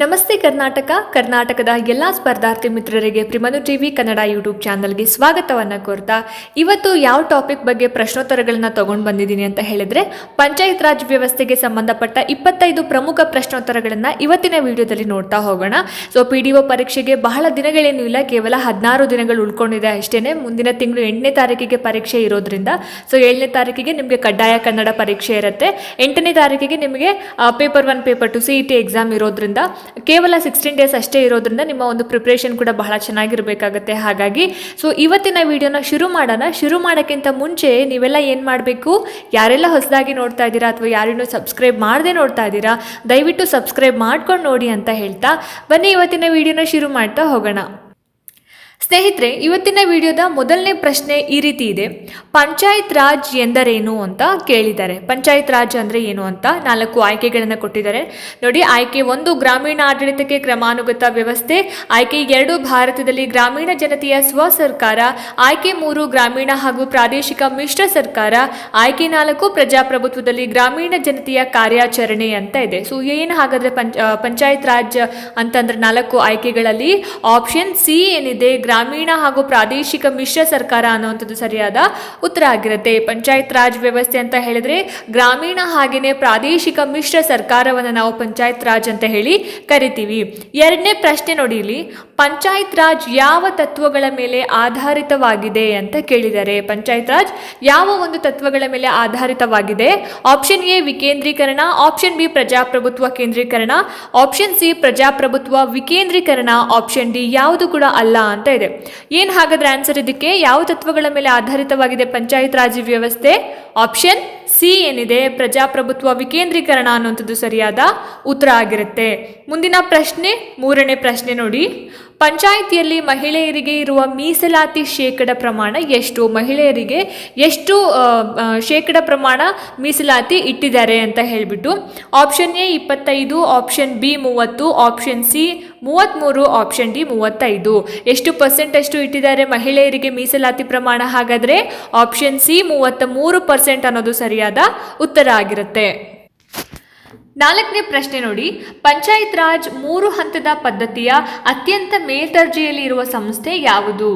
ನಮಸ್ತೆ ಕರ್ನಾಟಕ, ಕರ್ನಾಟಕದ ಎಲ್ಲ ಸ್ಪರ್ಧಾರ್ಥಿ ಮಿತ್ರರಿಗೆ ಪ್ರಿಮನು ಟಿವಿ ಕನ್ನಡ ಯೂಟ್ಯೂಬ್ ಚಾನಲ್ಗೆ ಸ್ವಾಗತವನ್ನು ಕೋರ್ತಾ, ಇವತ್ತು ಯಾವ ಟಾಪಿಕ್ ಬಗ್ಗೆ ಪ್ರಶ್ನೋತ್ತರಗಳನ್ನ ತಗೊಂಡು ಬಂದಿದ್ದೀನಿ ಅಂತ ಹೇಳಿದ್ರೆ, ಪಂಚಾಯತ್ ರಾಜ್ ವ್ಯವಸ್ಥೆಗೆ ಸಂಬಂಧಪಟ್ಟ ಇಪ್ಪತ್ತೈದು ಪ್ರಮುಖ ಪ್ರಶ್ನೋತ್ತರಗಳನ್ನು ಇವತ್ತಿನ ವಿಡಿಯೋದಲ್ಲಿ ನೋಡ್ತಾ ಹೋಗೋಣ. ಸೊ ಪಿ ಡಿ ಒ ಪರೀಕ್ಷೆಗೆ ಬಹಳ ದಿನಗಳೇನೂ ಇಲ್ಲ, ಕೇವಲ ಹದಿನಾರು ದಿನಗಳು ಉಳ್ಕೊಂಡಿದೆ ಅಷ್ಟೇ ಮುಂದಿನ ತಿಂಗಳು ಎಂಟನೇ ತಾರೀಕಿಗೆ ಪರೀಕ್ಷೆ ಇರೋದ್ರಿಂದ ಸೊ ಏಳನೇ ತಾರೀಕಿಗೆ ನಿಮಗೆ ಕಡ್ಡಾಯ ಕನ್ನಡ ಪರೀಕ್ಷೆ ಇರುತ್ತೆ. ಎಂಟನೇ ತಾರೀಕಿಗೆ ನಿಮಗೆ paper one, paper two C E T exam ಇರೋದ್ರಿಂದ ಕೇವಲ ಸಿಕ್ಸ್ಟೀನ್ ಡೇಸ್ ಅಷ್ಟೇ ಇರೋದ್ರಿಂದ ನಿಮ್ಮ ಒಂದು ಪ್ರಿಪ್ರೇಷನ್ ಕೂಡ ಬಹಳ ಚೆನ್ನಾಗಿರಬೇಕಾಗತ್ತೆ. ಹಾಗಾಗಿ ಸೊ ಇವತ್ತಿನ ವಿಡಿಯೋನ ಶುರು ಮಾಡೋಣ. ಶುರು ಮಾಡೋಕ್ಕಿಂತ ಮುಂಚೆ ನೀವೆಲ್ಲ ಏನು ಮಾಡಬೇಕು? ಯಾರೆಲ್ಲ ಹೊಸದಾಗಿ ನೋಡ್ತಾ ಇದ್ದೀರಾ ಅಥವಾ ಯಾರೇನೂ ಸಬ್ಸ್ಕ್ರೈಬ್ ಮಾಡದೆ ನೋಡ್ತಾ ಇದ್ದೀರಾ, ದಯವಿಟ್ಟು ಸಬ್ಸ್ಕ್ರೈಬ್ ಮಾಡ್ಕೊಂಡು ನೋಡಿ ಅಂತ ಹೇಳ್ತಾ. ಬನ್ನಿ ಇವತ್ತಿನ ವಿಡಿಯೋನ ಶುರು ಮಾಡ್ತಾ ಹೋಗೋಣ. ಸ್ನೇಹಿತರೆ, ಇವತ್ತಿನ ವಿಡಿಯೋದ ಮೊದಲನೇ ಪ್ರಶ್ನೆ ಈ ರೀತಿ ಇದೆ. ಪಂಚಾಯತ್ ರಾಜ್ ಎಂದರೇನು ಅಂತ ಕೇಳಿದ್ದಾರೆ. ಪಂಚಾಯತ್ ರಾಜ್ ಅಂದರೆ ಏನು ಅಂತ ನಾಲ್ಕು ಆಯ್ಕೆಗಳನ್ನು ಕೊಟ್ಟಿದ್ದಾರೆ. ನೋಡಿ, ಆಯ್ಕೆ ಒಂದು, ಗ್ರಾಮೀಣ ಆಡಳಿತಕ್ಕೆ ಕ್ರಮಾನುಗತ ವ್ಯವಸ್ಥೆ. ಆಯ್ಕೆ ಎರಡು, ಭಾರತದಲ್ಲಿ ಗ್ರಾಮೀಣ ಜನತೆಯ ಸ್ವ ಸರ್ಕಾರ. ಆಯ್ಕೆ ಮೂರು, ಗ್ರಾಮೀಣ ಹಾಗೂ ಪ್ರಾದೇಶಿಕ ಮಿಶ್ರ ಸರ್ಕಾರ. ಆಯ್ಕೆ ನಾಲ್ಕು, ಪ್ರಜಾಪ್ರಭುತ್ವದಲ್ಲಿ ಗ್ರಾಮೀಣ ಜನತೆಯ ಕಾರ್ಯಾಚರಣೆ ಅಂತ ಇದೆ. ಸೊ ಏನು ಹಾಗಾದರೆ ಪಂಚ, ಪಂಚಾಯತ್ ರಾಜ್ ಅಂತಂದ್ರೆ ನಾಲ್ಕು ಆಯ್ಕೆಗಳಲ್ಲಿ ಆಪ್ಷನ್ ಸಿ ಏನಿದೆ ಗ್ರಾಮೀಣ ಹಾಗೂ ಪ್ರಾದೇಶಿಕ ಮಿಶ್ರ ಸರ್ಕಾರ ಅನ್ನುವಂಥದ್ದು ಸರಿಯಾದ ಉತ್ತರ ಆಗಿರುತ್ತೆ. ಪಂಚಾಯತ್ ರಾಜ್ ವ್ಯವಸ್ಥೆ ಅಂತ ಹೇಳಿದ್ರೆ ಗ್ರಾಮೀಣ ಹಾಗೇನೆ ಪ್ರಾದೇಶಿಕ ಮಿಶ್ರ ಸರ್ಕಾರವನ್ನು ನಾವು ಪಂಚಾಯತ್ ರಾಜ್ ಅಂತ ಹೇಳಿ ಕರಿತೀವಿ. ಎರಡನೇ ಪ್ರಶ್ನೆ ನೋಡಿ ಇಲ್ಲಿ, ಪಂಚಾಯತ್ ರಾಜ್ ಯಾವ ತತ್ವಗಳ ಮೇಲೆ ಆಧಾರಿತವಾಗಿದೆ ಅಂತ ಕೇಳಿದ್ದಾರೆ ಪಂಚಾಯತ್ ರಾಜ್ ಯಾವ ಒಂದು ತತ್ವಗಳ ಮೇಲೆ ಆಧಾರಿತವಾಗಿದೆ? ಆಪ್ಷನ್ ಎ ವಿಕೇಂದ್ರೀಕರಣ ಆಪ್ಷನ್ ಬಿ ಪ್ರಜಾಪ್ರಭುತ್ವ ಕೇಂದ್ರೀಕರಣ ಆಪ್ಷನ್ ಸಿ ಪ್ರಜಾಪ್ರಭುತ್ವ ವಿಕೇಂದ್ರೀಕರಣ ಆಪ್ಷನ್ ಡಿ ಯಾವುದು ಕೂಡ ಅಲ್ಲ ಅಂತ ಇದೆ. ಏನು ಹಾಗಾದ್ರೆ ಆನ್ಸರ್ ಇದಕ್ಕೆ? ಯಾವ ತತ್ವಗಳ ಮೇಲೆ ಆಧಾರಿತವಾಗಿದೆ ಪಂಚಾಯತ್ ರಾಜ್ ವ್ಯವಸ್ಥೆ? ಆಪ್ಷನ್ ಸಿ ಏನಿದೆ? ಪ್ರಜಾಪ್ರಭುತ್ವ ವಿಕೇಂದ್ರೀಕರಣ ಅನ್ನುವಂಥದ್ದು ಸರಿಯಾದ ಉತ್ತರ ಆಗಿರುತ್ತೆ. ಮುಂದಿನ ಪ್ರಶ್ನೆ, ಮೂರನೇ ಪ್ರಶ್ನೆ ನೋಡಿ. ಪಂಚಾಯಿತಿಯಲ್ಲಿ ಮಹಿಳೆಯರಿಗೆ ಇರುವ ಮೀಸಲಾತಿ ಶೇಕಡ ಪ್ರಮಾಣ ಎಷ್ಟು? ಮಹಿಳೆಯರಿಗೆ ಎಷ್ಟು ಶೇಕಡ ಪ್ರಮಾಣ ಮೀಸಲಾತಿ ಇಟ್ಟಿದ್ದಾರೆ ಅಂತ ಹೇಳಿಬಿಟ್ಟು. ಆಪ್ಷನ್ ಎ ಇಪ್ಪತ್ತೈದು, ಆಪ್ಷನ್ ಬಿ ಮೂವತ್ತು, ಆಪ್ಷನ್ ಸಿ ಮೂವತ್ತ್ಮೂರು ಆಪ್ಷನ್ ಡಿ ಮೂವತ್ತೈದು. ಎಷ್ಟು ಪರ್ಸೆಂಟ್ ಅಷ್ಟು ಇಟ್ಟಿದ್ದಾರೆ ಮಹಿಳೆಯರಿಗೆ ಮೀಸಲಾತಿ ಪ್ರಮಾಣ ಹಾಗಾದರೆ? ಆಪ್ಷನ್ ಸಿ ಮೂವತ್ತ ಮೂರು ಪರ್ಸೆಂಟ್ ಅನ್ನೋದು ಸರಿಯಾದ ಉತ್ತರ ಆಗಿರುತ್ತೆ. ನಾಲ್ಕನೇ ಪ್ರಶ್ನೆ ನೋಡಿ. ಪಂಚಾಯತ್ ರಾಜ್ ಮೂರು ಹಂತದ ಪದ್ಧತಿಯ ಅತ್ಯಂತ ಮೇಲ್ದರ್ಜೆಯಲ್ಲಿ ಇರುವ ಸಂಸ್ಥೆ ಯಾವುದು?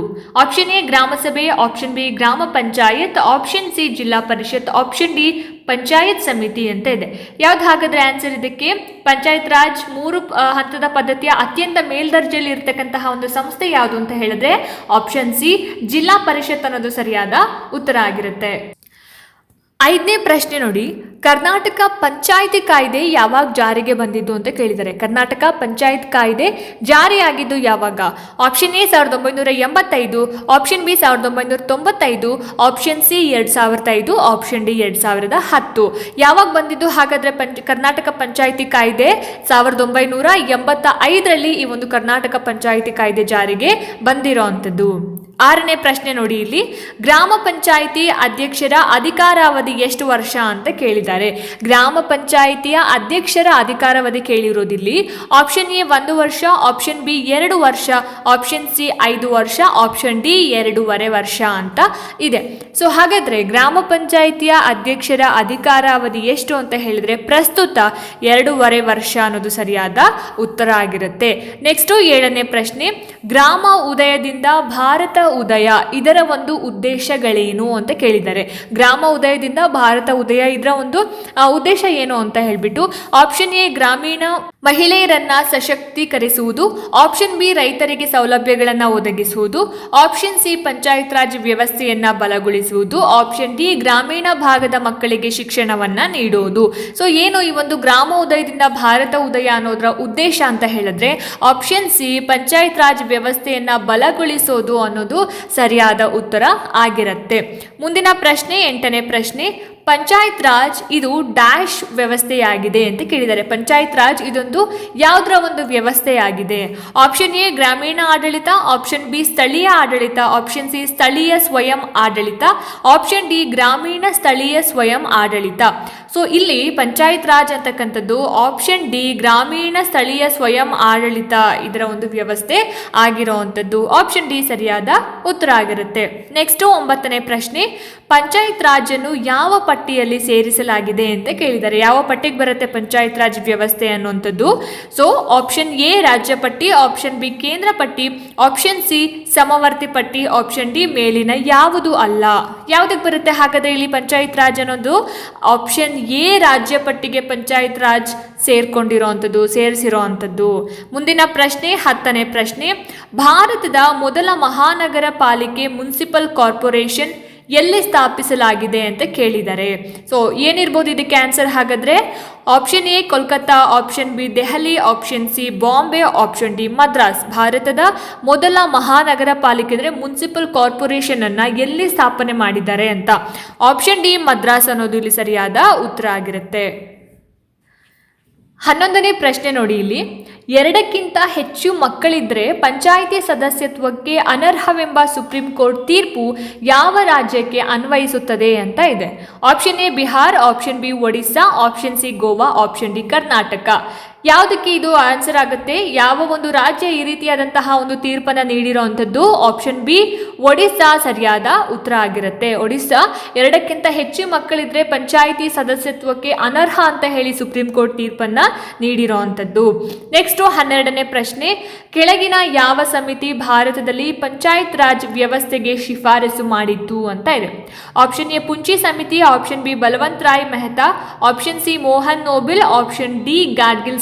Option A gram sabha, option B gram panchayat, option C ಜಿಲ್ಲಾ ಪರಿಷತ್, ಆಪ್ಷನ್ ಡಿ ಪಂಚಾಯತ್ ಸಮಿತಿ ಅಂತ ಇದೆ. ಯಾವ್ದು ಹಾಗಾದ್ರೆ ಆನ್ಸರ್ ಇದಕ್ಕೆ? ಪಂಚಾಯತ್ ರಾಜ್ ಮೂರು ಹಂತದ ಪದ್ಧತಿಯ ಅತ್ಯಂತ ಮೇಲ್ದರ್ಜೆಯಲ್ಲಿ ಇರತಕ್ಕಂತಹ ಒಂದು ಸಂಸ್ಥೆ ಯಾವುದು ಅಂತ ಹೇಳಿದ್ರೆ, ಆಪ್ಷನ್ ಸಿ ಜಿಲ್ಲಾ ಪರಿಷತ್ ಅನ್ನೋದು ಸರಿಯಾದ ಉತ್ತರ ಆಗಿರುತ್ತೆ. ಐದನೇ ಪ್ರಶ್ನೆ ನೋಡಿ. ಕರ್ನಾಟಕ ಪಂಚಾಯಿತಿ ಕಾಯ್ದೆ ಯಾವಾಗ ಜಾರಿಗೆ ಬಂದಿದ್ದು ಅಂತ ಕೇಳಿದ್ದಾರೆ. ಕರ್ನಾಟಕ ಪಂಚಾಯತ್ ಕಾಯ್ದೆ ಜಾರಿಯಾಗಿದ್ದು ಯಾವಾಗ? ಆಪ್ಷನ್ ಎ ಸಾವಿರದ ಒಂಬೈನೂರ ಎಂಬತ್ತೈದು ಆಪ್ಷನ್ ಬಿ ಸಾವಿರದ ಒಂಬೈನೂರ ತೊಂಬತ್ತೈದು ಆಪ್ಷನ್ ಸಿ ಎರಡು ಸಾವಿರದ ಐದು ಆಪ್ಷನ್ ಡಿ ಎರಡು ಸಾವಿರದ ಹತ್ತು. ಯಾವಾಗ ಬಂದಿದ್ದು ಹಾಗಾದರೆ ಪಂಚ, ಕರ್ನಾಟಕ ಪಂಚಾಯಿತಿ ಕಾಯ್ದೆ? ಸಾವಿರದ ಒಂಬೈನೂರ ಎಂಬತ್ತ ಐದರಲ್ಲಿ ಈ ಒಂದು ಕರ್ನಾಟಕ ಪಂಚಾಯಿತಿ ಕಾಯ್ದೆ ಜಾರಿಗೆ ಬಂದಿರೋ ಅಂಥದ್ದು. ಆರನೇ ಪ್ರಶ್ನೆ ನೋಡಿ ಇಲ್ಲಿ. ಗ್ರಾಮ ಪಂಚಾಯಿತಿ ಅಧ್ಯಕ್ಷರ ಅಧಿಕಾರಾವಧಿ ಎಷ್ಟು ವರ್ಷ ಅಂತ ಕೇಳಿದ್ದಾರೆ. ಗ್ರಾಮ ಪಂಚಾಯಿತಿಯ ಅಧ್ಯಕ್ಷರ ಅಧಿಕಾರಾವಧಿ ಕೇಳಿರೋದಿಲ್ಲಿ. ಆಪ್ಷನ್ ಎ ಒಂದು ವರ್ಷ ಆಪ್ಷನ್ ಬಿ ಎರಡು ವರ್ಷ ಆಪ್ಷನ್ ಸಿ ಐದು ವರ್ಷ ಆಪ್ಷನ್ ಡಿ ಎರಡೂವರೆ ವರ್ಷ ಅಂತ ಇದೆ. ಸೊ ಹಾಗಾದ್ರೆ ಗ್ರಾಮ ಪಂಚಾಯಿತಿಯ ಅಧ್ಯಕ್ಷರ ಅಧಿಕಾರಾವಧಿ ಎಷ್ಟು ಅಂತ ಹೇಳಿದ್ರೆ ಪ್ರಸ್ತುತ ಎರಡೂವರೆ ವರ್ಷ ಅನ್ನೋದು ಸರಿಯಾದ ಉತ್ತರ ಆಗಿರುತ್ತೆ. ನೆಕ್ಸ್ಟು ಏಳನೇ ಪ್ರಶ್ನೆ, ಗ್ರಾಮ ಉದಯದಿಂದ ಭಾರತ ಉದಯ ಇದರ ಒಂದು ಉದ್ದೇಶಗಳೇನು ಅಂತ ಕೇಳಿದ್ದಾರೆ. ಗ್ರಾಮ ಉದಯದಿಂದ ಭಾರತ ಉದಯ ಇದರ ಒಂದು ಉದ್ದೇಶ ಏನು ಅಂತ ಹೇಳ್ಬಿಟ್ಟು ಆಪ್ಷನ್ ಎ ಗ್ರಾಮೀಣ ಮಹಿಳೆಯರನ್ನ ಸಶಕ್ತೀಕರಿಸುವುದು ಆಪ್ಷನ್ ಬಿ ರೈತರಿಗೆ ಸೌಲಭ್ಯಗಳನ್ನು ಒದಗಿಸುವುದು ಆಪ್ಷನ್ ಸಿ ಪಂಚಾಯತ್ ರಾಜ್ ವ್ಯವಸ್ಥೆಯನ್ನ ಬಲಗೊಳಿಸುವುದು ಆಪ್ಷನ್ ಡಿ ಗ್ರಾಮೀಣ ಭಾಗದ ಮಕ್ಕಳಿಗೆ ಶಿಕ್ಷಣವನ್ನ ನೀಡುವುದು. ಸೊ ಏನು ಈ ಒಂದು ಗ್ರಾಮ ಉದಯದಿಂದ ಭಾರತ ಉದಯ ಅನ್ನೋದರ ಉದ್ದೇಶ ಅಂತ ಹೇಳಿದ್ರೆ ಆಪ್ಷನ್ ಸಿ ಪಂಚಾಯತ್ ರಾಜ್ ವ್ಯವಸ್ಥೆಯನ್ನ ಬಲಗೊಳಿಸೋದು ಅನ್ನೋದು ಸರಿಯಾದ ಉತ್ತರ ಆಗಿರುತ್ತೆ. ಮುಂದಿನ ಪ್ರಶ್ನೆ, ಎಂಟನೇ ಪ್ರಶ್ನೆ ಪಂಚಾಯತ್ ರಾಜ್ ಇದು ಡ್ಯಾಶ್ ವ್ಯವಸ್ಥೆಯಾಗಿದೆ ಅಂತ ಕೇಳಿದ್ದಾರೆ. ಪಂಚಾಯತ್ ರಾಜ್ ಇದೊಂದು ಯಾವುದರ ಒಂದು ವ್ಯವಸ್ಥೆಯಾಗಿದೆ? ಆಪ್ಷನ್ ಎ, ಗ್ರಾಮೀಣ ಆಡಳಿತ, ಆಪ್ಷನ್ ಬಿ, ಸ್ಥಳೀಯ ಆಡಳಿತ, ಆಪ್ಷನ್ ಸಿ, ಸ್ಥಳೀಯ ಸ್ವಯಂ ಆಡಳಿತ, ಆಪ್ಷನ್ ಡಿ, ಗ್ರಾಮೀಣ ಸ್ಥಳೀಯ ಸ್ವಯಂ ಆಡಳಿತ. ಸೊ ಇಲ್ಲಿ ಪಂಚಾಯತ್ ರಾಜ್ ಅಂತಕ್ಕಂಥದ್ದು ಆಪ್ಷನ್ ಡಿ, ಗ್ರಾಮೀಣ ಸ್ಥಳೀಯ ಸ್ವಯಂ ಆಡಳಿತ ಇದರ ಒಂದು ವ್ಯವಸ್ಥೆ ಆಗಿರುವಂಥದ್ದು. ಆಪ್ಷನ್ ಡಿ ಸರಿಯಾದ ಉತ್ತರ ಆಗಿರುತ್ತೆ. ನೆಕ್ಸ್ಟ್ ಒಂಬತ್ತನೇ ಪ್ರಶ್ನೆ. ಪಂಚಾಯತ್ ರಾಜ್ ಯಾವ ಪಠ್ಯ ಪಟ್ಟಿಯಲ್ಲಿ ಸೇರಿಸಲಾಗಿದೆ ಅಂತ ಕೇಳಿದ್ದಾರೆ. ಯಾವ ಪಟ್ಟಿಗೆ ಬರುತ್ತೆ ಪಂಚಾಯತ್ ರಾಜ್ ವ್ಯವಸ್ಥೆ ಅನ್ನುವಂಥದ್ದು? ಸೊ ಆಪ್ಷನ್ ಎ ರಾಜ್ಯ ಪಟ್ಟಿ ಆಪ್ಷನ್ ಬಿ ಕೇಂದ್ರ ಪಟ್ಟಿ ಆಪ್ಷನ್ ಸಿ ಸಮವರ್ತಿ ಪಟ್ಟಿ ಆಪ್ಷನ್ ಡಿ ಮೇಲಿನ ಯಾವುದು ಅಲ್ಲ. ಯಾವುದಕ್ಕೆ ಬರುತ್ತೆ ಹಾಗಾದ್ರೆ ಇಲ್ಲಿ ಪಂಚಾಯತ್ ರಾಜ್ ಅನ್ನೋದು? ಆಪ್ಷನ್ ಎ ರಾಜ್ಯ ಪಟ್ಟಿಗೆ ಪಂಚಾಯತ್ ರಾಜ್ ಸೇರ್ಕೊಂಡಿರೋವಂಥದ್ದು ಸೇರಿಸಿರೋ ಅಂಥದ್ದು ಮುಂದಿನ ಪ್ರಶ್ನೆ, ಹತ್ತನೇ ಪ್ರಶ್ನೆ. ಭಾರತದ ಮೊದಲ ಮಹಾನಗರ ಪಾಲಿಕೆ ಮುನ್ಸಿಪಲ್ ಕಾರ್ಪೊರೇಷನ್ ಎಲ್ಲಿ ಸ್ಥಾಪಿಸಲಾಗಿದೆ ಅಂತ ಕೇಳಿದ್ದಾರೆ. ಸೊ ಏನಿರ್ಬೋದು ಇದಕ್ಕೆ ಆನ್ಸರ್ ಹಾಗಾದರೆ option A Kolkata option B Delhi option C Bombay option D Madras. ಭಾರತದ ಮೊದಲ ಮಹಾನಗರ ಪಾಲಿಕೆ ಅಂದರೆ ಮುನ್ಸಿಪಲ್ ಕಾರ್ಪೊರೇಷನ್ ಅನ್ನು ಎಲ್ಲಿ ಸ್ಥಾಪನೆ ಮಾಡಿದ್ದಾರೆ ಅಂತ. ಆಪ್ಷನ್ ಡಿ ಮದ್ರಾಸ್ ಅನ್ನೋದು ಇಲ್ಲಿ ಸರಿಯಾದ ಉತ್ತರ ಆಗಿರುತ್ತೆ. ಹನ್ನೊಂದನೇ ಪ್ರಶ್ನೆ ನೋಡಿ ಇಲ್ಲಿ. ಎರಡಕ್ಕಿಂತ ಹೆಚ್ಚು ಮಕ್ಕಳಿದ್ರೆ ಪಂಚಾಯಿತಿ ಸದಸ್ಯತ್ವಕ್ಕೆ ಅನರ್ಹವೆಂಬ ಸುಪ್ರೀಂ ಕೋರ್ಟ್ ತೀರ್ಪು ಯಾವ ರಾಜ್ಯಕ್ಕೆ ಅನ್ವಯಿಸುತ್ತದೆ ಅಂತ ಇದೆ. Option A Bihar, option B Odisha, option C Goa, option D Karnataka. ಯಾವುದಕ್ಕೆ ಇದು ಆನ್ಸರ್ ಆಗುತ್ತೆ? ಯಾವ ಒಂದು ರಾಜ್ಯ ಈ ರೀತಿಯಾದಂತಹ ಒಂದು ತೀರ್ಪನ್ನು ನೀಡಿರೋವಂಥದ್ದು ಆಪ್ಷನ್ ಬಿ ಒಡಿಸ್ಸಾ ಸರಿಯಾದ ಉತ್ತರ ಆಗಿರುತ್ತೆ. ಒಡಿಸ್ಸಾ ಎರಡಕ್ಕಿಂತ ಹೆಚ್ಚು ಮಕ್ಕಳಿದ್ರೆ ಪಂಚಾಯಿತಿ ಸದಸ್ಯತ್ವಕ್ಕೆ ಅನರ್ಹ ಅಂತ ಹೇಳಿ ಸುಪ್ರೀಂ ಕೋರ್ಟ್ ತೀರ್ಪನ್ನ ನೀಡಿರೋವಂಥದ್ದು ನೆಕ್ಸ್ಟು ಹನ್ನೆರಡನೇ ಪ್ರಶ್ನೆ, ಕೆಳಗಿನ ಯಾವ ಸಮಿತಿ ಭಾರತದಲ್ಲಿ ಪಂಚಾಯತ್ ರಾಜ್ ವ್ಯವಸ್ಥೆಗೆ ಶಿಫಾರಸು ಮಾಡಿತ್ತು ಅಂತ ಇದೆ. ಆಪ್ಷನ್ ಎ ಪುಂಚಿ ಸಮಿತಿ option B Balwant Rai Mehta option C Mohan ನೋಬಿಲ್ option D Gadgil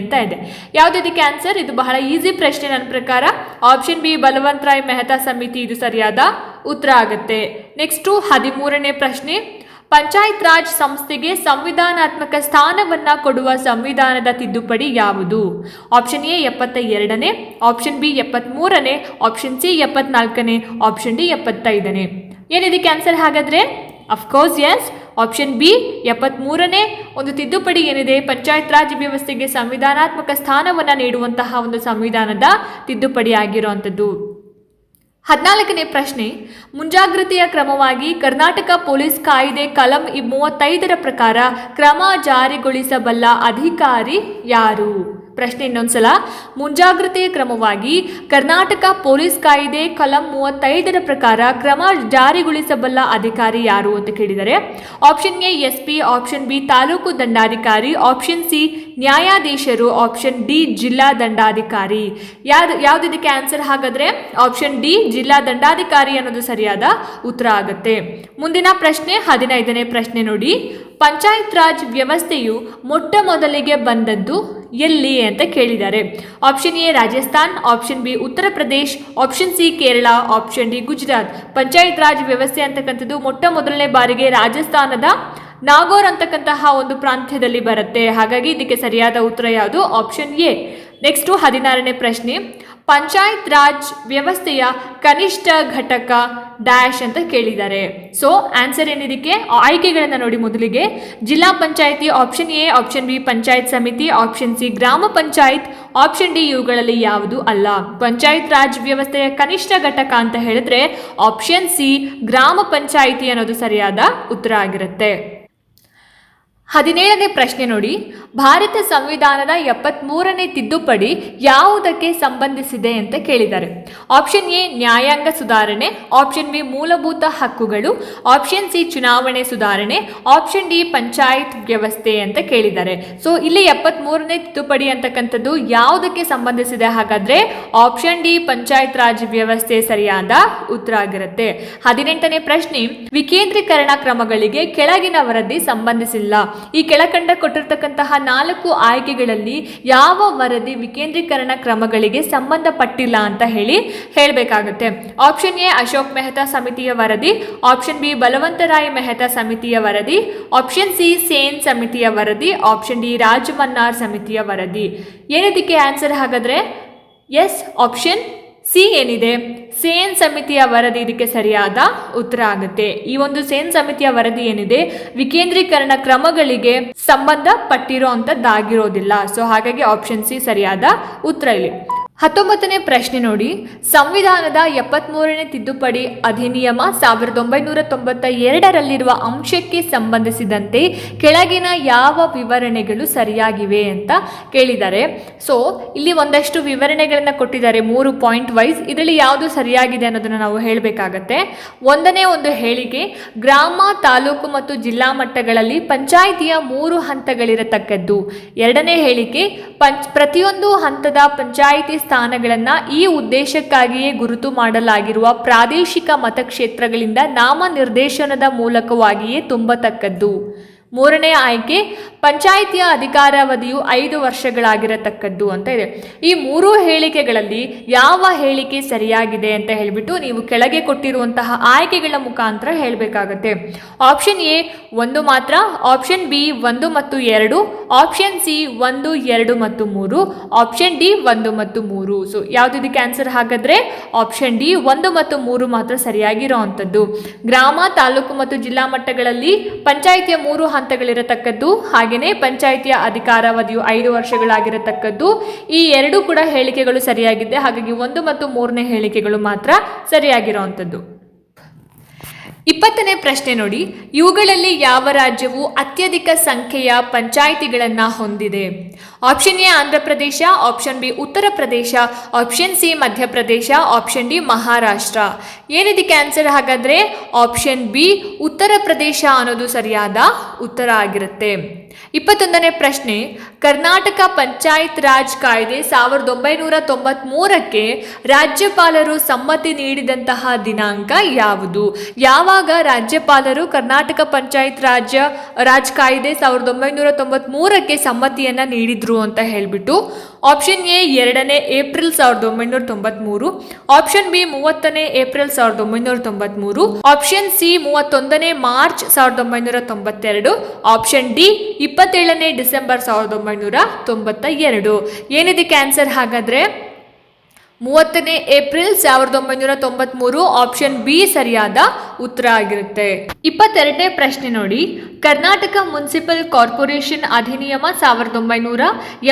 ಅಂತ ಇದೆ. ಯಾವ್ದು ಇದಕ್ಕೆ ಆನ್ಸರ್ ಇದು ಬಹಳ ಈಸಿ ಪ್ರಶ್ನೆ ನನ್ನ ಪ್ರಕಾರ. ಆಪ್ಷನ್ ಬಿ ಬಲವಂತ್ ರಾಯ್ ಮೆಹತಾ ಸಮಿತಿ ಇದು ಸರಿಯಾದ ಉತ್ತರ ಆಗುತ್ತೆ. ನೆಕ್ಸ್ಟು ಹದಿಮೂರನೇ ಪ್ರಶ್ನೆ. ಪಂಚಾಯತ್ ರಾಜ್ ಸಂಸ್ಥೆಗೆ ಸಂವಿಧಾನಾತ್ಮಕ ಸ್ಥಾನವನ್ನ ಕೊಡುವ ಸಂವಿಧಾನದ ತಿದ್ದುಪಡಿ ಯಾವುದು? ಆಪ್ಷನ್ ಎ ಎಪ್ಪತ್ತ ಎರಡನೇ ಆಪ್ಷನ್ ಬಿ ಎಪ್ಪತ್ತ್ಮೂರನೇ ಆಪ್ಷನ್ ಸಿ ಎಪ್ಪತ್ನಾಲ್ಕನೇ. ಆಪ್ಷನ್ ಡಿ ಎಪ್ಪತ್ತೈದನೇ. ಏನಿದಕ್ಕೆ ಆನ್ಸರ್ ಹಾಗಾದ್ರೆ? Of course yes option B ಎಪ್ಪತ್ತ್ಮೂರನೇ ಒಂದು ತಿದ್ದುಪಡಿ ಏನಿದೆ? ಪಂಚಾಯತ್ ರಾಜ್ ವ್ಯವಸ್ಥೆಗೆ ಸಂವಿಧಾನಾತ್ಮಕ ಸ್ಥಾನವನ್ನು ನೀಡುವಂತಹ ಒಂದು ಸಂವಿಧಾನದ ತಿದ್ದುಪಡಿ ಆಗಿರುವಂಥದ್ದು ಹದಿನಾಲ್ಕನೇ ಪ್ರಶ್ನೆ, ಮುಂಜಾಗ್ರತೆಯ ಕ್ರಮವಾಗಿ ಕರ್ನಾಟಕ ಪೊಲೀಸ್ ಕಾಯ್ದೆ ಕಲಂ ಮೂವತ್ತೈದರ ಪ್ರಕಾರ ಕ್ರಮ ಜಾರಿಗೊಳಿಸಬಲ್ಲ ಅಧಿಕಾರಿ ಯಾರು? ಪ್ರಶ್ನೆ ಇನ್ನೊಂದ್ಸಲ. ಮುಂಜಾಗ್ರತೆ ಕ್ರಮವಾಗಿ ಕರ್ನಾಟಕ ಪೊಲೀಸ್ ಕಾಯ್ದೆ ಕಲಂ ಮೂವತ್ತೈದರ ಪ್ರಕಾರ ಕ್ರಮ ಜಾರಿಗೊಳಿಸಬಲ್ಲ ಅಧಿಕಾರಿ ಯಾರು ಅಂತ ಕೇಳಿದರೆ option A S P option B taluk ದಂಡಾಧಿಕಾರಿ ಆಪ್ಷನ್ ಸಿ ನ್ಯಾಯಾಧೀಶರು ಆಪ್ಷನ್ ಡಿ ಜಿಲ್ಲಾ ದಂಡಾಧಿಕಾರಿ. ಯಾವ್ದು ಯಾವ್ದು ಇದಕ್ಕೆ ಆನ್ಸರ್ ಹಾಗಾದ್ರೆ ಆಪ್ಷನ್ ಡಿ ಜಿಲ್ಲಾ ದಂಡಾಧಿಕಾರಿ ಅನ್ನೋದು ಸರಿಯಾದ ಉತ್ತರ ಆಗುತ್ತೆ. ಮುಂದಿನ ಪ್ರಶ್ನೆ ಹದಿನೈದನೇ ಪ್ರಶ್ನೆ ನೋಡಿ. ಪಂಚಾಯತ್ ರಾಜ್ ವ್ಯವಸ್ಥೆಯು ಮೊಟ್ಟ ಮೊದಲಿಗೆ ಬಂದದ್ದು ಎಲ್ಲಿ ಅಂತ ಕೇಳಿದ್ದಾರೆ. Option A Rajasthan, option B Uttar Pradesh, option C Kerala, option D Gujarat. Panchayat Raj ವ್ಯವಸ್ಥೆ ಅಂತಕ್ಕಂಥದ್ದು ಮೊಟ್ಟ ಮೊದಲನೇ ಬಾರಿಗೆ ರಾಜಸ್ಥಾನದ ನಾಗೋರ್ ಅಂತಕ್ಕಂತಹ ಒಂದು ಪ್ರಾಂತ್ಯದಲ್ಲಿ ಬರುತ್ತೆ. ಹಾಗಾಗಿ ಇದಕ್ಕೆ ಸರಿಯಾದ ಉತ್ತರ ಯಾವುದು? Option A. ನೆಕ್ಸ್ಟು ಹದಿನಾರನೇ ಪ್ರಶ್ನೆ. ಪಂಚಾಯತ್ ರಾಜ್ ವ್ಯವಸ್ಥೆಯ ಕನಿಷ್ಠ ಘಟಕ ಡ್ಯಾಶ್ ಅಂತ ಕೇಳಿದ್ದಾರೆ. ಸೊ ಆನ್ಸರ್ ಏನಿದಕ್ಕೆ? ಆಯ್ಕೆಗಳನ್ನು ನೋಡಿ ಮೊದಲಿಗೆ. Zilla panchayati option A option B, panchayat samiti option C, ಗ್ರಾಮ ಪಂಚಾಯತ್ ಆಪ್ಷನ್ ಡಿ ಇವುಗಳಲ್ಲಿ ಯಾವುದು ಅಲ್ಲ. ಪಂಚಾಯತ್ ರಾಜ್ ವ್ಯವಸ್ಥೆಯ ಕನಿಷ್ಠ ಘಟಕ ಅಂತ ಹೇಳಿದ್ರೆ ಆಪ್ಷನ್ ಸಿ, ಗ್ರಾಮ ಪಂಚಾಯಿತಿ ಅನ್ನೋದು ಸರಿಯಾದ ಉತ್ತರ ಆಗಿರುತ್ತೆ. ಹದಿನೇಳನೇ ಪ್ರಶ್ನೆ ನೋಡಿ. ಭಾರತ ಸಂವಿಧಾನದ ಎಪ್ಪತ್ತ್ಮೂರನೇ ತಿದ್ದುಪಡಿ ಯಾವುದಕ್ಕೆ ಸಂಬಂಧಿಸಿದೆ ಅಂತ ಕೇಳಿದ್ದಾರೆ. ಆಪ್ಷನ್ ಎ, ನ್ಯಾಯಾಂಗ ಸುಧಾರಣೆ. ಆಪ್ಷನ್ ಬಿ, ಮೂಲಭೂತ ಹಕ್ಕುಗಳು. ಆಪ್ಷನ್ ಸಿ, ಚುನಾವಣೆ ಸುಧಾರಣೆ. ಆಪ್ಷನ್ ಡಿ, ಪಂಚಾಯತ್ ವ್ಯವಸ್ಥೆ ಅಂತ ಕೇಳಿದ್ದಾರೆ. ಸೊ ಇಲ್ಲಿ ಎಪ್ಪತ್ತ್ಮೂರನೇ ತಿದ್ದುಪಡಿ ಅಂತಕ್ಕಂಥದ್ದು ಯಾವುದಕ್ಕೆ ಸಂಬಂಧಿಸಿದೆ? ಹಾಗಾದರೆ ಆಪ್ಷನ್ ಡಿ, ಪಂಚಾಯತ್ ರಾಜ್ ವ್ಯವಸ್ಥೆ ಸರಿಯಾದ ಉತ್ತರ ಆಗಿರುತ್ತೆ. ಹದಿನೆಂಟನೇ ಪ್ರಶ್ನೆ. ವಿಕೇಂದ್ರೀಕರಣ ಕ್ರಮಗಳಿಗೆ ಕೆಳಗಿನ ವರದಿ ಸಂಬಂಧಿಸಿಲ್ಲ. ಈ ಕೆಳಕಂಡ ಕೊಟ್ಟಿರ್ತಕ್ಕಂತಹ ನಾಲ್ಕು ಆಯ್ಕೆಗಳಲ್ಲಿ ಯಾವ ವರದಿ ವಿಕೇಂದ್ರೀಕರಣ ಕ್ರಮಗಳಿಗೆ ಸಂಬಂಧಪಟ್ಟಿಲ್ಲ ಅಂತ ಹೇಳಿ ಹೇಳಬೇಕಾಗುತ್ತೆ. ಆಪ್ಷನ್ ಎ, ಅಶೋಕ್ ಮೆಹ್ತಾ ಸಮಿತಿಯ ವರದಿ, ಆಪ್ಷನ್ ಬಿ, ಬಲವಂತರಾಯ್ ಮೆಹ್ತಾ ಸಮಿತಿಯ ವರದಿ, ಆಪ್ಷನ್ ಸಿ, ಸೇನ್ ಸಮಿತಿಯ ವರದಿ, ಆಪ್ಷನ್ ಡಿ, ರಾಜ್ ಮನ್ನಾರ್ ಸಮಿತಿಯ ವರದಿ. ಏನಿದಕ್ಕೆ ಆನ್ಸರ್ ಹಾಗಾದ್ರೆ? ಎಸ್, ಆಪ್ಷನ್ ಸಿ ಏನಿದೆ? ಸೇನ್ ಸಮಿತಿಯ ವರದಿ ಇದಕ್ಕೆ ಸರಿಯಾದ ಉತ್ತರ ಆಗುತ್ತೆ. ಈ ಒಂದು ಸೇನ್ ಸಮಿತಿಯ ವರದಿ ಏನಿದೆ? ವಿಕೇಂದ್ರೀಕರಣ ಕ್ರಮಗಳಿಗೆ ಸಂಬಂಧ ಪಟ್ಟಿರೋ ಅಂತದ್ದಾಗಿರೋದಿಲ್ಲ ಸೊ ಹಾಗಾಗಿ ಆಪ್ಷನ್ ಸಿ ಸರಿಯಾದ ಉತ್ತರ ಇಲ್ಲಿ. ಹತ್ತೊಂಬತ್ತನೇ ಪ್ರಶ್ನೆ ನೋಡಿ. ಸಂವಿಧಾನದ ಎಪ್ಪತ್ಮೂರನೇ ತಿದ್ದುಪಡಿ ಅಧಿನಿಯಮ ಸಾವಿರದ ಒಂಬೈನೂರ ತೊಂಬತ್ತ ಎರಡರಲ್ಲಿರುವ ಅಂಶಕ್ಕೆ ಸಂಬಂಧಿಸಿದಂತೆ ಕೆಳಗಿನ ಯಾವ ವಿವರಣೆಗಳು ಸರಿಯಾಗಿವೆ ಅಂತ ಕೇಳಿದ್ದಾರೆ ಸೊ ಇಲ್ಲಿ ಒಂದಷ್ಟು ವಿವರಣೆಗಳನ್ನು ಕೊಟ್ಟಿದ್ದಾರೆ ಮೂರು ಪಾಯಿಂಟ್ ವೈಸ್ ಇದರಲ್ಲಿ ಯಾವುದು ಸರಿಯಾಗಿದೆ ಅನ್ನೋದನ್ನು ನಾವು ಹೇಳಬೇಕಾಗತ್ತೆ. ಒಂದನೇ ಒಂದು ಹೇಳಿಕೆ, ಗ್ರಾಮ, ತಾಲೂಕು ಮತ್ತು ಜಿಲ್ಲಾ ಮಟ್ಟಗಳಲ್ಲಿ ಪಂಚಾಯಿತಿಯ ಮೂರು ಹಂತಗಳಿರತಕ್ಕದ್ದು. ಎರಡನೇ ಹೇಳಿಕೆ, ಪಂಚ್, ಪ್ರತಿಯೊಂದು ಹಂತದ ಪಂಚಾಯಿತಿ ಸ್ಥಾನಗಳನ್ನು ಈ ಉದ್ದೇಶಕ್ಕಾಗಿಯೇ ಗುರುತು ಮಾಡಲಾಗಿರುವ ಪ್ರಾದೇಶಿಕ ಮತಕ್ಷೇತ್ರಗಳಿಂದ ನಾಮನಿರ್ದೇಶನದ ಮೂಲಕವಾಗಿಯೇ ತುಂಬತಕ್ಕದ್ದು. ಮೂರನೇ ಆಯ್ಕೆ ಪಂಚಾಯಿತಿಯ ಅಧಿಕಾರಾವಧಿಯು ಐದು ವರ್ಷಗಳಾಗಿರತಕ್ಕದ್ದು ಅಂತ ಇದೆ. ಈ ಮೂರು ಹೇಳಿಕೆಗಳಲ್ಲಿ ಯಾವ ಹೇಳಿಕೆ ಸರಿಯಾಗಿದೆ ಅಂತ ಹೇಳಿಬಿಟ್ಟು ನೀವು ಕೆಳಗೆ ಕೊಟ್ಟಿರುವಂತಹ ಆಯ್ಕೆಗಳ ಮುಖಾಂತರ ಹೇಳಬೇಕಾಗತ್ತೆ. ಆಪ್ಷನ್ ಎ ಒಂದು ಮಾತ್ರ, ಆಪ್ಷನ್ ಬಿ ಒಂದು ಮತ್ತು ಎರಡು, ಆಪ್ಷನ್ ಸಿ ಒಂದು, ಎರಡು ಮತ್ತು ಮೂರು, ಆಪ್ಷನ್ ಡಿ ಒಂದು ಮತ್ತು ಮೂರು. ಸೊ ಯಾವ್ದು ಇದಕ್ಕೆ ಆನ್ಸರ್ ಹಾಗಾದ್ರೆ ಆಪ್ಷನ್ ಡಿ ಒಂದು ಮತ್ತು ಮೂರು ಮಾತ್ರ ಸರಿಯಾಗಿರೋ ಅಂಥದ್ದು ಗ್ರಾಮ, ತಾಲೂಕು ಮತ್ತು ಜಿಲ್ಲಾ ಮಟ್ಟಗಳಲ್ಲಿ ಪಂಚಾಯಿತಿಯ ಮೂರು ಹಂತಗಳಿರತಕ್ಕದ್ದು ಹಾಗೆಯೇ ಪಂಚಾಯಿತಿಯ ಅಧಿಕಾರಾವಧಿಯು ಐದು ವರ್ಷಗಳಾಗಿರತಕ್ಕದ್ದು, ಈ ಎರಡು ಕೂಡ ಹೇಳಿಕೆಗಳು ಸರಿಯಾಗಿದೆ. ಹಾಗಾಗಿ ಒಂದು ಮತ್ತು ಮೂರನೇ ಹೇಳಿಕೆಗಳು ಮಾತ್ರ ಸರಿಯಾಗಿರುವಂಥದ್ದು ಇಪ್ಪತ್ತನೇ ಪ್ರಶ್ನೆ ನೋಡಿ. ಇವುಗಳಲ್ಲಿ ಯಾವ ರಾಜ್ಯವು ಅತ್ಯಧಿಕ ಸಂಖ್ಯೆಯ ಪಂಚಾಯಿತಿಗಳನ್ನು ಹೊಂದಿದೆ? Option A Andhra Pradesh option B Uttar Pradesh option C Madhya Pradesh, option D Maharashtra. ಏನಿದಕ್ಕೆ answer ಹಾಗಾದ್ರೆ? ಆಪ್ಷನ್ ಬಿ ಉತ್ತರ ಪ್ರದೇಶ ಅನ್ನೋದು ಸರಿಯಾದ ಉತ್ತರ ಆಗಿರುತ್ತೆ. ಇಪ್ಪತ್ತೊಂದನೇ ಪ್ರಶ್ನೆ, ಕರ್ನಾಟಕ ಪಂಚಾಯತ್ ರಾಜ್ ಕಾಯ್ದೆ ಸಾವಿರದ ಒಂಬೈನೂರ ತೊಂಬತ್ಮೂರಕ್ಕೆ ರಾಜ್ಯಪಾಲರು ಸಮ್ಮತಿ ನೀಡಿದಂತಹ ದಿನಾಂಕ ಯಾವುದು? ಯಾವಾಗ ರಾಜ್ಯಪಾಲರು ಕರ್ನಾಟಕ ಪಂಚಾಯತ್ ರಾಜ್ಯ, ರಾಜ್ ಕಾಯ್ದೆ ಸಾವಿರದ ಒಂಬೈನೂರ ತೊಂಬತ್ಮೂರಕ್ಕೆ ಸಮ್ಮತಿಯನ್ನ ನೀಡಿದ್ರು ಅಂತ ಹೇಳ್ಬಿಟ್ಟು ಆಪ್ಷನ್ ಎ ಎರಡನೇ ಏಪ್ರಿಲ್ ಸಾವಿರದ ಒಂಬೈನೂರ ತೊಂಬತ್ಮೂರು. ಆಪ್ಷನ್ ಬಿ ಮೂವತ್ತನೇ ಏಪ್ರಿಲ್ ಸಾವಿರದ ಒಂಬೈನೂರ ತೊಂಬತ್ಮೂರು. ಆಪ್ಷನ್ ಸಿ ಮೂವತ್ತೊಂದನೇ ಮಾರ್ಚ್ ಸಾವಿರದ ಒಂಬೈನೂರ ತೊಂಬತ್ತೆರಡು. ಆಪ್ಷನ್ ಡಿ ಇಪ್ಪತ್ತೇಳನೇ ಡಿಸೆಂಬರ್ ಸಾವಿರದ ಒಂಬೈನೂರ ತೊಂಬತ್ತ ಎರಡು ಏನಿದೆ ಕ್ಯಾನ್ಸರ್ ಹಾಗಾದ್ರೆ? ಮೂವತ್ತನೇ ಏಪ್ರಿಲ್ ಸಾವಿರದ ಒಂಬೈನೂರ ತೊಂಬತ್ಮೂರು ಆಪ್ಷನ್ ಬಿ ಸರಿಯಾದ ಉತ್ತರ ಆಗಿರುತ್ತೆ. ಇಪ್ಪತ್ತೆರಡನೇ ಪ್ರಶ್ನೆ ನೋಡಿ. ಕರ್ನಾಟಕ ಮುನ್ಸಿಪಲ್ ಕಾರ್ಪೊರೇಷನ್ ಅಧಿನಿಯಮ ಸಾವಿರದ ಒಂಬೈನೂರ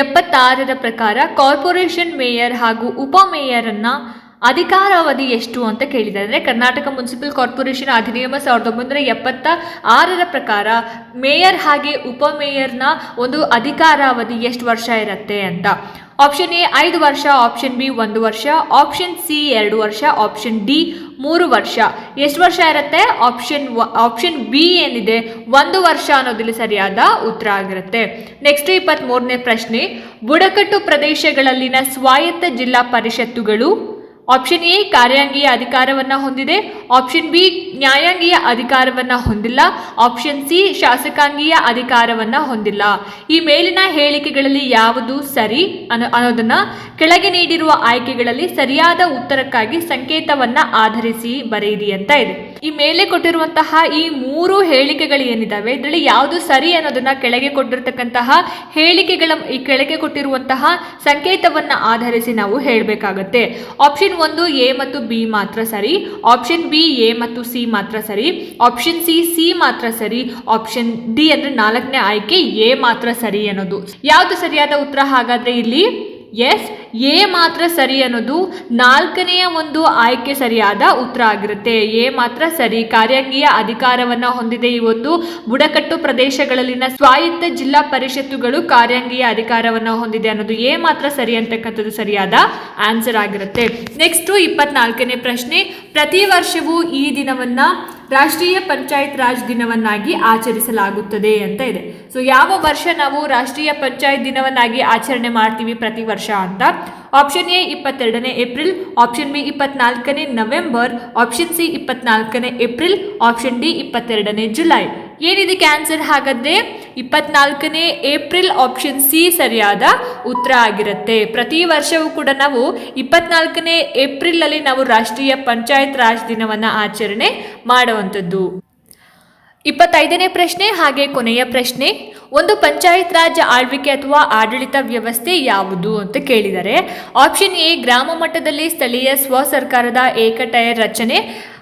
ಎಪ್ಪತ್ತಾರರ ಪ್ರಕಾರ ಕಾರ್ಪೊರೇಷನ್ ಮೇಯರ್ ಹಾಗೂ ಉಪಮೇಯರನ್ನ ಅಧಿಕಾರಾವಧಿ ಎಷ್ಟು ಅಂತ ಕೇಳಿದ್ದಾರೆ. ಅಂದರೆ ಕರ್ನಾಟಕ ಮುನ್ಸಿಪಲ್ ಕಾರ್ಪೊರೇಷನ್ ಅಧಿನಿಯಮ ಸಾವಿರದ ಒಂಬೈನೂರ ಎಪ್ಪತ್ತ ಆರರ ಪ್ರಕಾರ ಮೇಯರ್ ಹಾಗೆ ಉಪಮೇಯರ್ನ ಒಂದು ಅಧಿಕಾರಾವಧಿ ಎಷ್ಟು ವರ್ಷ ಇರುತ್ತೆ ಅಂತ. ಆಪ್ಷನ್ ಎ ಐದು ವರ್ಷ. ಆಪ್ಷನ್ ಬಿ ಒಂದು ವರ್ಷ. ಆಪ್ಷನ್ ಸಿ ಎರಡು ವರ್ಷ. ಆಪ್ಷನ್ ಡಿ ಮೂರು ವರ್ಷ. ಎಷ್ಟು ವರ್ಷ ಇರುತ್ತೆ? ಆಪ್ಷನ್ ಆಪ್ಷನ್ ಬಿ ಏನಿದೆ? ಒಂದು ವರ್ಷ ಅನ್ನೋದಿಲ್ಲಿ ಸರಿಯಾದ ಉತ್ತರ ಆಗಿರುತ್ತೆ. ನೆಕ್ಸ್ಟ್ ಇಪ್ಪತ್ತ್ ಮೂರನೇ ಪ್ರಶ್ನೆ. ಬುಡಕಟ್ಟು ಪ್ರದೇಶಗಳಲ್ಲಿನ ಸ್ವಾಯತ್ತ ಜಿಲ್ಲಾ ಪರಿಷತ್ತುಗಳು ಆಪ್ಷನ್ ಎ ಕಾರ್ಯಾಂಗೀಯ ಅಧಿಕಾರವನ್ನ ಹೊಂದಿದೆ ಆಪ್ಷನ್ ಬಿ ನ್ಯಾಯಾಂಗೀಯ ಅಧಿಕಾರವನ್ನ ಹೊಂದಿಲ್ಲ ಆಪ್ಷನ್ ಸಿ ಶಾಸಕಾಂಗೀಯ ಅಧಿಕಾರವನ್ನ ಹೊಂದಿಲ್ಲ ಈ ಮೇಲಿನ ಹೇಳಿಕೆಗಳಲ್ಲಿ ಯಾವುದು ಸರಿ ಅನ್ನೋ ಅನ್ನೋದನ್ನ ಕೆಳಗೆ ನೀಡಿರುವ ಆಯ್ಕೆಗಳಲ್ಲಿ ಸರಿಯಾದ ಉತ್ತರಕ್ಕಾಗಿ ಸಂಕೇತವನ್ನ ಆಧರಿಸಿ ಬರೆಯಿರಿ ಅಂತ ಇದೆ. ಈ ಮೇಲೆ ಕೊಟ್ಟಿರುವಂತಹ ಈ ಮೂರು ಹೇಳಿಕೆಗಳು ಏನಿದ್ದಾವೆ ಇದರಲ್ಲಿ ಯಾವುದು ಸರಿ ಅನ್ನೋದನ್ನ ಕೆಳಗೆ ಕೊಟ್ಟಿರ್ತಕ್ಕಂತಹ ಹೇಳಿಕೆಗಳ, ಈ ಕೆಳಗೆ ಕೊಟ್ಟಿರುವಂತಹ ಸಂಕೇತವನ್ನ ಆಧರಿಸಿ ನಾವು ಹೇಳಬೇಕಾಗತ್ತೆ. ಆಪ್ಷನ್ ಒಂದು ಎ ಮತ್ತು ಬಿ ಮಾತ್ರ ಸರಿ. ಆಪ್ಷನ್ ಬಿ ಎ ಮತ್ತು ಸಿ ಮಾತ್ರ ಸರಿ. ಆಪ್ಷನ್ ಸಿ ಸಿ ಮಾತ್ರ ಸರಿ. ಆಪ್ಷನ್ ಡಿ ಅಂದ್ರೆ ನಾಲ್ಕನೇ ಆಯ್ಕೆ ಎ ಮಾತ್ರ ಸರಿ ಅನ್ನೋದು ಯಾವುದು ಸರಿಯಾದ ಉತ್ತರ? ಹಾಗಾದ್ರೆ ಇಲ್ಲಿ ಎಸ್, ಎ ಮಾತ್ರ ಸರಿ ಅನ್ನೋದು ನಾಲ್ಕನೆಯ ಒಂದು ಆಯ್ಕೆ ಸರಿಯಾದ ಉತ್ತರ ಆಗಿರುತ್ತೆ. ಎ ಮಾತ್ರ ಸರಿ. ಕಾರ್ಯಾಂಗೀಯ ಅಧಿಕಾರವನ್ನ ಹೊಂದಿದೆ ಈ ಒಂದು ಬುಡಕಟ್ಟು ಪ್ರದೇಶಗಳಲ್ಲಿನ ಸ್ವಾಯತ್ತ ಜಿಲ್ಲಾ ಪರಿಷತ್ತುಗಳು ಕಾರ್ಯಾಂಗೀಯ ಅಧಿಕಾರವನ್ನ ಹೊಂದಿದೆ ಅನ್ನೋದು ಎ ಮಾತ್ರ ಸರಿ ಅಂತಕ್ಕಂಥದ್ದು ಸರಿಯಾದ ಆನ್ಸರ್ ಆಗಿರುತ್ತೆ. ನೆಕ್ಸ್ಟ್ ಇಪ್ಪತ್ನಾಲ್ಕನೇ ಪ್ರಶ್ನೆ, ಪ್ರತಿ ವರ್ಷವೂ ಈ ದಿನವನ್ನ ರಾಷ್ಟ್ರೀಯ ಪಂಚಾಯತ್ ರಾಜ್ ದಿನವನ್ನಾಗಿ ಆಚರಿಸಲಾಗುತ್ತದೆ ಅಂತ ಇದೆ. ಸೊ ಯಾವ ವರ್ಷ ನಾವು ರಾಷ್ಟ್ರೀಯ ಪಂಚಾಯತ್ ದಿನವನ್ನಾಗಿ ಆಚರಣೆ ಮಾಡ್ತೀವಿ ಪ್ರತಿ ವರ್ಷ ಅಂತ? ಆಪ್ಷನ್ ಎ ಇಪ್ಪತ್ತೆರಡನೇ ಏಪ್ರಿಲ್ ಆಪ್ಷನ್ ಬಿ ಇಪ್ಪತ್ನಾಲ್ಕನೇ ನವೆಂಬರ್ ಆಪ್ಷನ್ ಸಿ ಇಪ್ಪತ್ನಾಲ್ಕನೇ ಏಪ್ರಿಲ್ ಆಪ್ಷನ್ ಡಿ ಇಪ್ಪತ್ತೆರಡನೇ ಜುಲೈ ಏನಿದಕ್ಕೆ ಆನ್ಸರ್ ಹಾಗಾದ್ರೆ ಇಪ್ಪತ್ನಾಲ್ಕನೇ ಏಪ್ರಿಲ್ ಆಪ್ಷನ್ ಸಿ ಸರಿಯಾದ ಉತ್ತರ ಆಗಿರುತ್ತೆ. ಪ್ರತಿ ವರ್ಷವೂ ಕೂಡ ನಾವು ಇಪ್ಪತ್ನಾಲ್ಕನೇ ಏಪ್ರಿಲ್ ಅಲ್ಲಿ ನಾವು ರಾಷ್ಟ್ರೀಯ ಪಂಚಾಯತ್ ರಾಜ್ ದಿನವನ್ನ ಆಚರಣೆ ಮಾಡುವಂಥದ್ದು. ಇಪ್ಪತ್ತೈದನೇ ಪ್ರಶ್ನೆ ಹಾಗೆ ಕೊನೆಯ ಪ್ರಶ್ನೆ, ಒಂದು ಪಂಚಾಯತ್ ರಾಜ್ ಆಳ್ವಿಕೆ ಅಥವಾ ಆಡಳಿತ ವ್ಯವಸ್ಥೆ ಯಾವುದು ಅಂತ ಕೇಳಿದರೆ, ಆಪ್ಷನ್ ಎ ಗ್ರಾಮ ಮಟ್ಟದಲ್ಲಿ ಸ್ಥಳೀಯ ಸ್ವ ಸರ್ಕಾರದ ಏಕಟೈರ್ ರಚನೆ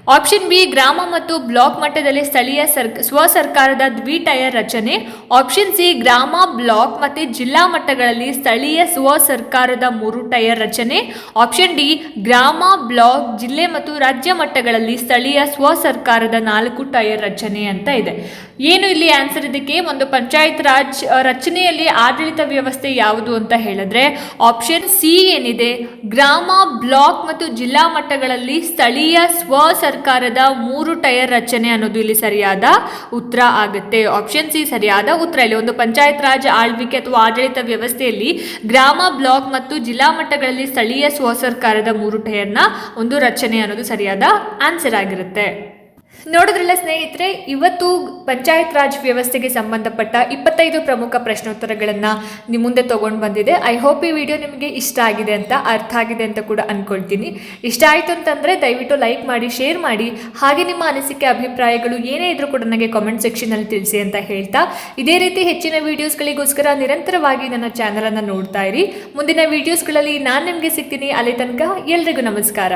ಆಪ್ಷನ್ ಬಿ, ಗ್ರಾಮ ಮತ್ತು ಬ್ಲಾಕ್ ಮಟ್ಟದಲ್ಲಿ ಸ್ಥಳೀಯ ಸರ್ ಸ್ವ ಸರ್ಕಾರದ ದ್ವಿ ಟಯರ್ ರಚನೆ. ಆಪ್ಷನ್ ಸಿ, ಗ್ರಾಮ, ಬ್ಲಾಕ್ ಮತ್ತು ಜಿಲ್ಲಾ ಮಟ್ಟಗಳಲ್ಲಿ ಸ್ಥಳೀಯ ಸ್ವ ಸರ್ಕಾರದ ಮೂರು ಟಯರ್ ರಚನೆ. ಆಪ್ಷನ್ ಡಿ, ಗ್ರಾಮ, ಬ್ಲಾಕ್, ಜಿಲ್ಲೆ ಮತ್ತು ರಾಜ್ಯ ಮಟ್ಟಗಳಲ್ಲಿ ಸ್ಥಳೀಯ ಸ್ವ ಸರ್ಕಾರದ ನಾಲ್ಕು ಟಯರ್ ರಚನೆ ಅಂತ ಇದೆ. ಏನು ಇಲ್ಲಿ ಆನ್ಸರ್ ಇದಕ್ಕೆ? ಒಂದು ಪಂಚಾಯತ್ ರಾಜ್, ರಚನೆಯಲ್ಲಿ ಆಡಳಿತ ವ್ಯವಸ್ಥೆ ಯಾವುದು ಅಂತ ಹೇಳಿದ್ರೆ, ಆಪ್ಷನ್ ಸಿ ಏನಿದೆ? ಗ್ರಾಮ, ಬ್ಲಾಕ್ ಮತ್ತು ಜಿಲ್ಲಾ ಮಟ್ಟಗಳಲ್ಲಿ ಸ್ಥಳೀಯ ಸ್ವ ಸರ್ಕಾರದ ಮೂರು ಟೈರ್ ರಚನೆ ಅನ್ನೋದು ಇಲ್ಲಿ ಸರಿಯಾದ ಉತ್ತರ ಆಗುತ್ತೆ. ಆಪ್ಷನ್ ಸಿ ಸರಿಯಾದ ಉತ್ತರ. ಇಲ್ಲಿ ಒಂದು ಪಂಚಾಯತ್ ರಾಜ್ ಆಳ್ವಿಕೆ ಅಥವಾ ಆಡಳಿತ ವ್ಯವಸ್ಥೆಯಲ್ಲಿ ಗ್ರಾಮ, ಬ್ಲಾಕ್ ಮತ್ತು ಜಿಲ್ಲಾ ಮಟ್ಟಗಳಲ್ಲಿ ಸ್ಥಳೀಯ ಸ್ವ ಸರ್ಕಾರದ ಮೂರು ಟೈರ್ನ ಒಂದು ರಚನೆ ಅನ್ನೋದು ಸರಿಯಾದ ಆನ್ಸರ್ ಆಗಿರುತ್ತೆ. ನೋಡಿದ್ರಲ್ಲ ಸ್ನೇಹಿತರೆ, ಇವತ್ತು ಪಂಚಾಯತ್ ರಾಜ್ ವ್ಯವಸ್ಥೆಗೆ ಸಂಬಂಧಪಟ್ಟ ಇಪ್ಪತ್ತೈದು ಪ್ರಮುಖ ಪ್ರಶ್ನೋತ್ತರಗಳನ್ನು ನಿಮ್ಮ ಮುಂದೆ ತೊಗೊಂಡು ಬಂದಿದೆ. ಐ ಹೋಪ್ ಈ ವಿಡಿಯೋ ನಿಮಗೆ ಇಷ್ಟ ಆಗಿದೆ ಅಂತ ಅರ್ಥ ಆಗಿದೆ ಅಂತ ಕೂಡ ಅಂದ್ಕೊಳ್ತೀನಿ ಇಷ್ಟ ಆಯಿತು ಅಂತಂದರೆ ದಯವಿಟ್ಟು ಲೈಕ್ ಮಾಡಿ ಶೇರ್ ಮಾಡಿ. ಹಾಗೆ ನಿಮ್ಮ ಅನಿಸಿಕೆ, ಅಭಿಪ್ರಾಯಗಳು ಏನೇ ಇದ್ರೂ ಕೂಡ ನನಗೆ ಕಾಮೆಂಟ್ ಸೆಕ್ಷನಲ್ಲಿ ತಿಳಿಸಿ ಅಂತ ಹೇಳ್ತಾ. ಇದೇ ರೀತಿ ಹೆಚ್ಚಿನ ವೀಡಿಯೋಸ್ಗಳಿಗೋಸ್ಕರ ನಿರಂತರವಾಗಿ ನನ್ನ ಚಾನಲನ್ನು ನೋಡ್ತಾ ಇರಿ. ಮುಂದಿನ ವೀಡಿಯೋಸ್ಗಳಲ್ಲಿ ನಾನು ನಿಮಗೆ ಸಿಗ್ತೀನಿ. ಅಲ್ಲಿ ತನಕ ಎಲ್ರಿಗೂ ನಮಸ್ಕಾರ.